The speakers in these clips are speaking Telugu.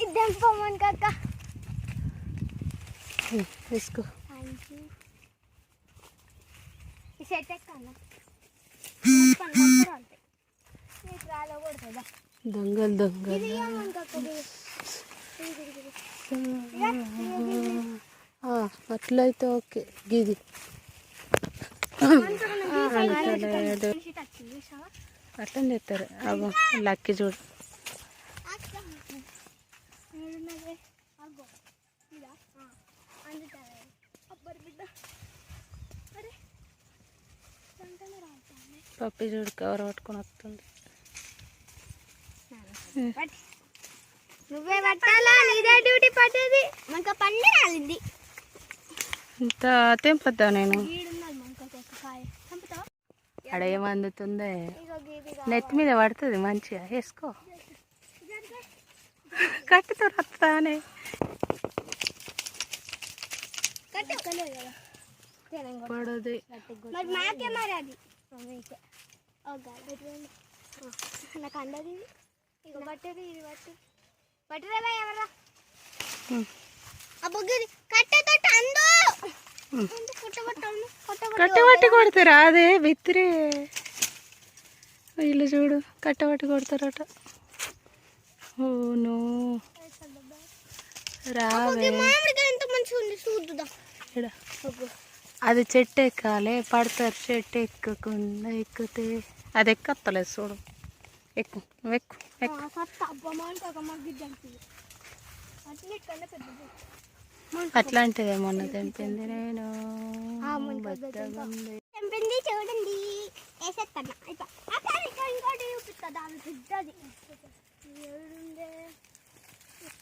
ఇద్దం కాక వేసుకో థ్యాంక్ యూ ఈ సెట్ ఎక్కన్నా ఉంటాయి నీకు రాలో కొడుతుందా దొంగలు దొంగలు ఇది ఏమని కాక ఆ, అట్లయితే ఓకే గిది అంతలేదు అట్లా చేస్తారు అగో లక్కి చూడు పప్పి చూడు కవర్ పట్టుకొని వస్తుంది. నువ్వే పట్టాలా? నీదే డ్యూటీ పట్టేది? మనకు పండి రాలింది. ఇంత తెంపద్దా నేను. గీది నెత్తి మీద పడుతుంది మంచిగా. వేసుకో. కట్టుతో రత్తానే పడదు మరి మాకే మరి అది మీకే ఓ గాలి ఎటువంటి? ఆ, నాకు అందది ఇది ఇక బట్టది ఇది బట్టి బట్టరే ఎవరా ఆ బొగ్గిది కట్టెతో అందు కుట్టబట్టాను కట్టబట్టి కొడతారా అదే బిత్తిరే వీళ్ళు చూడు కట్టబట్టి కొడతారట ఓ నో రావే మామిడికాయ ఎంత మంచిగా ఉంది చూద్దుదా? ఈడ. అది చెట్టు ఎక్కాలి పడతారు చెట్టు ఎక్కకుండా ఎక్కితే. అది ఎక్కత్తలేదు చూడు. ఎక్కు ఎక్కు అట్లాంటిదే మొన్న తెంపింది నేను. చూడండి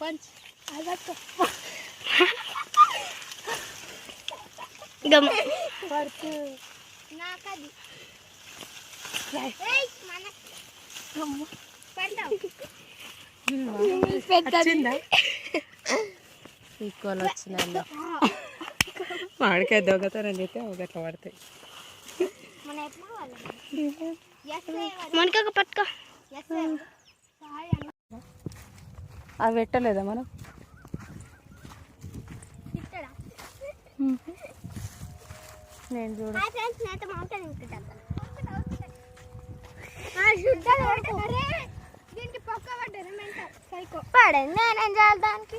వన్స్ అదొక్క గమ్ పడుతు నాకది వచ్చిందా ఈక్వల్ వచ్చినాయి మామిడికాయ దొంగతనం చేస్తే ఒక అట్లా పడతాయి మనకొక పట్టుకో. అవి పెట్టలేదా మనం? నేను చూడ. పడండి నేనేం చేయాలి దానికి?